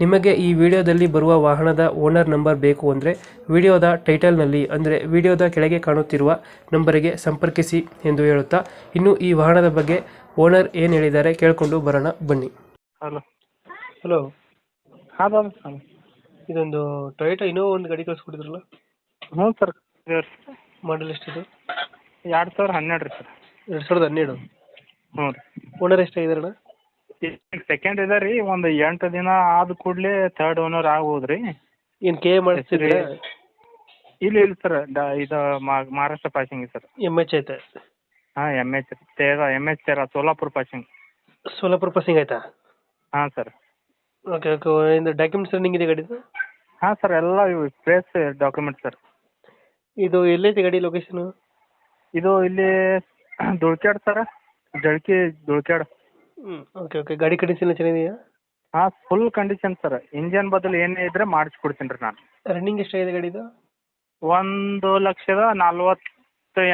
ನಿಮಗೆ ಈ ವಿಡಿಯೋದಲ್ಲಿ ಬರುವ ವಾಹನದ ಓನರ್ ನಂಬರ್ ಬೇಕು ಅಂದರೆ ವಿಡಿಯೋದ ಟೈಟಲ್ನಲ್ಲಿ ಅಂದರೆ ವಿಡಿಯೋದ ಕೆಳಗೆ ಕಾಣುತ್ತಿರುವ ನಂಬರಿಗೆ ಸಂಪರ್ಕಿಸಿ ಎಂದು ಹೇಳುತ್ತಾ ಇನ್ನು ಈ ವಾಹನದ ಬಗ್ಗೆ ಓನರ್ ಏನು ಹೇಳಿದ್ದಾರೆ ಕೇಳಿಕೊಂಡು ಬರೋಣ ಬನ್ನಿ. ಹಲೋ. ಹಲೋ. ಹಾಂ ಬಾಬು. ಹಾಂ ಇದೊಂದು ಟೊಯೋಟಾ ಇನ್ನೋ ಒಂದು ಗಾಡಿ ಕಳಿಸ್ಕೊಟ್ಟಿದ್ರಲ್ಲ? ಹ್ಞೂ ಸರ್. ಮಾಡಲ್ ಎಷ್ಟಿದೆ? ಎರಡು ಸಾವಿರ ಹನ್ನೆರಡು ರೀ ಸರ್. ಎರಡು ಸಾವಿರದ ಹನ್ನೆರಡು. ಹ್ಞೂ ರೀ. ಓನರ್ ಎಷ್ಟಾಗಿದಾರಣ ಈಗ ಸೆಕೆಂಡ್ ಇದೆ ರೀ ಒಂದು ಎಂಟು ದಿನ ಆದ ಕೂಡಲೇ ಥರ್ಡ್ ಓನರ್ ಆಗ್ಬೋದು ರೀ ಏನು ಕೆ ಎ ಮಾಡಿಸ್ತಿದ್ರೆ ಇಲ್ಲ ಇಲ್ಲ ಸರ್ ಇದು Maharashtra passing sir M H ಐತೆ? ಹಾಂ ಎಂ ಎಚ್ ತೇರ ಎಂ ಎಚ್ ತೇರ ಸೋಲಾಪುರ ಪಾಸಿಂಗ್ ಸೋಲಾಪುರ ಪಾಸಿಂಗ್ ಆಯ್ತಾ? ಹಾಂ ಸರ್ ಓಕೆ ಓಕೆ ಇದು ಡಾಕ್ಯುಮೆಂಟ್ಸ್ ರನ್ನಿಂಗ್ ಇದೆ ಗಾಡಿದು? ಹಾಂ ಸರ್ ಎಲ್ಲ ಇವು ಪ್ಲೇಸ್ ಡಾಕ್ಯುಮೆಂಟ್ ಸರ್ ಇದು ಎಲ್ಲೈತೆ ಗಾಡಿ ಲೊಕೇಶನ್ ಇದು ಇಲ್ಲಿ ದುಳ್ಕ್ಯಾಡ್ ಸರ್ ಜಳ್ಕಿ ದುಳ್ಕ್ಯಾಡ್ ಹ್ಞೂ ಓಕೆ ಓಕೆ ಗಾಡಿ ಕಂಡೀಷನ್ ಚೆನ್ನಾಗಿದೆಯಾ? ಹಾಂ ಫುಲ್ ಕಂಡೀಷನ್ ಸರ್ ಇಂಜನ್ ಬದಲು ಏನೇ ಇದ್ರೆ ಮಾಡಿಸ್ಕೊಡ್ತೀನಿ ರೀ ನಾನು. ರನ್ನಿಂಗ್ ಎಷ್ಟಾಗಿದೆ ಗಾಡಿದು? ಒಂದು ಲಕ್ಷದ ನಲ್ವತ್ತ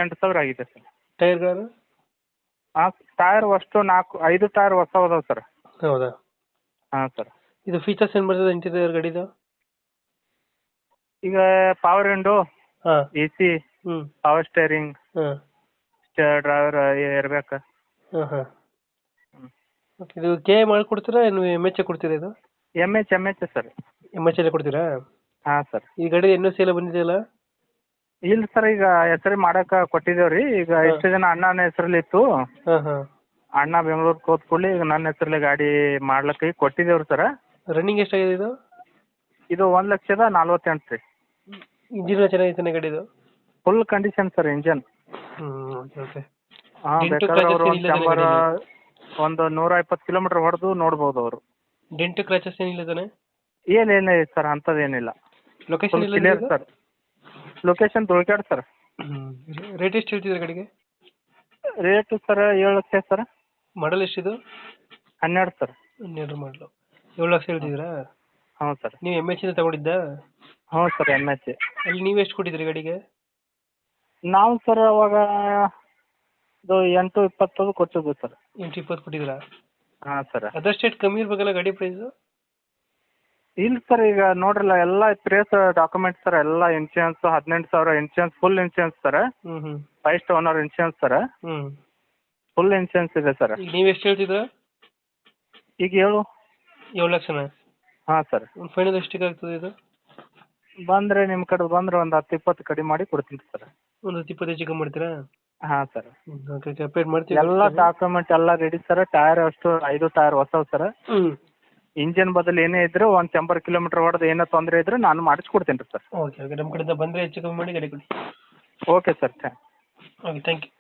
ಎಂಟು ಸಾವಿರ ಆಗಿದೆ ಸರ್ ಟೈರ್ಗಳು ಹಾಂ ಟೈರ್ ಅಷ್ಟು ನಾಲ್ಕು ಐದು ಟೈರ್ ಹೊಸ ಅದಾವೆ ಸರ್ ಹೌದಾ? ಹಾಂ ಸರ್ ಇದು ಫೀಚರ್ಸ್ ಏನು ಬರ್ತದೆ ಇಂಟೀರಿಯರ್ ಗಾಡಿದು? ಈಗ ಪವರ್ ವಿಂಡೋ ಹಾಂ. ಎ ಸಿ ಹ್ಞೂ ಪವರ್ ಸ್ಟೇರಿಂಗ್ ಹಾಂ ಡ್ರೈವರ್ ಇರ್ಬೇಕು ಹಾಂ ಹಾಂ. ಓಕೆ ಇದು ಕೆ ಎ ಮಾಡಿಕೊಡ್ತೀರಾ ಏನು ಎಂ ಎಚ್ ಕೊಡ್ತೀರಾ ಇದು? M H M H sir M H ಕೊಡ್ತೀರಾ? ಹಾಂ ಸರ್ ಈ ಗಾಡಿ ಎನ್ ಸಿ ಎಲ್ಲ ಬಂದಿದೆಯಲ್ಲ ಇಲ್ಲ ಸರ್ ಈಗ ಹೆಸರು ಮಾಡಕ್ಕೆ ಕೊಟ್ಟಿದ್ದೇವೆ ರೀ ಈಗ ಎಷ್ಟು ಜನ ಅಣ್ಣನ ಹೆಸರಲ್ಲಿ ಇತ್ತು. ಹಾಂ ಹಾಂ. ಅಣ್ಣ ಬೆಂಗಳೂರು ಹೋದ ಕೂಡಲೇ ಈಗ ನನ್ನ ಹೆಸರಲ್ಲಿ ಗಾಡಿ ಮಾಡ್ಲಿಕ್ಕೆ ಕೊಟ್ಟಿದ್ದೇವೆ ಸರ್ ರನ್ನಿಂಗ್ ಎಷ್ಟಾಗಿದೆ ಇದು? ಇದು ಒಂದು ಲಕ್ಷದ ನಲ್ವತ್ತೆಂಟು ರೀ. ಇಂಜಿನ್ ಚೆನ್ನಾಗಿತ್ತು ಗಾಡಿ ಇದು ಫುಲ್ ಕಂಡೀಷನ್ ಸರ್ ಇಂಜನ್ ಹ್ಞೂ ಓಕೆ ಓಕೆ ಹಾಂ ಬೇಕಾದ್ರೆ ಅವರು ಒಂದು? ಒಂದು ನೂರ ಇಪ್ಪತ್ತು ಕಿಲೋಮೀಟರ್ ಹೊಡೆದು ನೋಡ್ಬೋದು ಅವರು. ಡೆಂಟ್ ಕ್ರಾಚಸ್ ಏನಿಲ್ಲ ತಾನೆ? ಏನೇನು ಸರ್ ಅಂತದೇನಿಲ್ಲ ಲೊಕೇಶನ್ ಇಲ್ಲ ಕ್ಲಿಯರ್ ಸರ್. ಲೊಕೇಶನ್ ದುಳ್ಕ್ಯಾಡ್ ಸರ್. ರೇಟ್ ಎಷ್ಟು ಹೇಳ್ತಿದ್ರೆ ಗಾಡಿಗೆ ರೇಟ್ ಸರ್ ಏಳು ಲಕ್ಷ ಸರ್. ಮಾಡಲ್ ಎಷ್ಟಿದು? ಹನ್ನೆರಡು ಸರ್. ಹನ್ನೆರಡು ಮಾಡಲು ಏಳು ಲಕ್ಷ ಹೇಳ್ತಿದ್ದೀರಾ? ಹ್ಞೂ ಸರ್. ನೀವು ಎಂ ಎಚ್ ಇಂದ ತಗೊಂಡಿದ್ದ? ಹ್ಞೂ ಸರ್ ಎಂ ಎಚ್ ಅಲ್ಲಿ ನೀವು ಎಷ್ಟು ಕೊಟ್ಟಿದ್ರಿ ಗಾಡಿಗೆ? ನಾವು ಸರ್ ಅವಾಗ ಇದು ಎಂಟು ಇಪ್ಪತ್ತದು ಕೊಟ್ಟಿದ್ವಿ ಸರ್. ಎಂಟು ಇಪ್ಪತ್ತು ಕೊಟ್ಟಿದ್ದೀರಾ? ಹಾಂ ಸರ್. ಅದಷ್ಟು ಎಷ್ಟು ಕಮ್ಮಿ ಇರ್ಬೇಕಲ್ಲ ಗಾಡಿ ಪ್ರೈಸು ಇಲ್ಲ ಸರ್ ಈಗ ನೋಡ್ರಲ್ಲ ಎಲ್ಲ ಪ್ರೇಸ್ ಡಾಕ್ಯುಮೆಂಟ್ಸ್ ಸರ್ ಎಲ್ಲ ಇನ್ಶೂರೆನ್ಸ್ ಹದಿನೆಂಟು ಸಾವಿರ insurance full insurance sir. Five ಹ್ಞೂ ಒನ್ ಓನರ್ ಇನ್ಶೂರೆನ್ಸ್ ಸರ್. ಹ್ಞೂ ಫುಲ್ ಇನ್ಶೂರೆನ್ಸ್ ಇದೆ ಸರ್. ಈಗ ನೀವು ಎಷ್ಟು ಹೇಳ್ತಿದ್ದೀರಾ ಈಗ ಹೇಳು ಏಳು ಲಕ್ಷನ? ಹಾಂ ಸರ್. ಒಂದು ಫೈನಲ್ ಎಷ್ಟಿಗೆ ಆಗ್ತದೆ ಇದು? ಬಂದರೆ ನಿಮ್ಮ ಕಡೆ ಬಂದರೆ ಒಂದು ಹತ್ತು ಇಪ್ಪತ್ತು ಕಡಿಮೆ ಮಾಡಿ ಕೊಡ್ತೀನಿ ಸರ್. ಒಂದು ಹತ್ತು ಇಪ್ಪತ್ತು ಹೆಚ್ಚು ಕಮ್ಮಿ ಮಾಡ್ತೀರಾ? ಹಾಂ ಸರ್ ಓಕೆ ಓಕೆ ಅಪ್ಡೇಟ್ ಮಾಡ್ತೀವಿ. ಎಲ್ಲ ಡಾಕ್ಯುಮೆಂಟ್ ಎಲ್ಲ ರೆಡಿ ಸರ್ ಟೈರ್ ಅಷ್ಟು ಐದು ಟೈರ್ ಹೊಸವು ಸರ್ ಹ್ಞೂ ಇಂಜಿನ್ ಬದಲು ಏನೇ ಇದ್ರೆ ಒಂದ್ ಎಂಬತ್ತು ಕಿಲೋಮೀಟ್ರ್ ಹೊಡೆದು ಏನೋ ತೊಂದರೆ ಇದ್ರೆ ನಾನು ಮಾಡಿಸ್ಕೊಡ್ತೀನಿ ರೀ ಸರ್ ಓಕೆ ಓಕೆ ನಮ್ಮ ಕಡೆಯಿಂದ ಬಂದರೆ ಹೆಚ್ಚು ಕಮ್ಮಿ ಮಾಡಿ ಗಾಡಿ ಕೊಡಿ. Okay sir thank okay thank you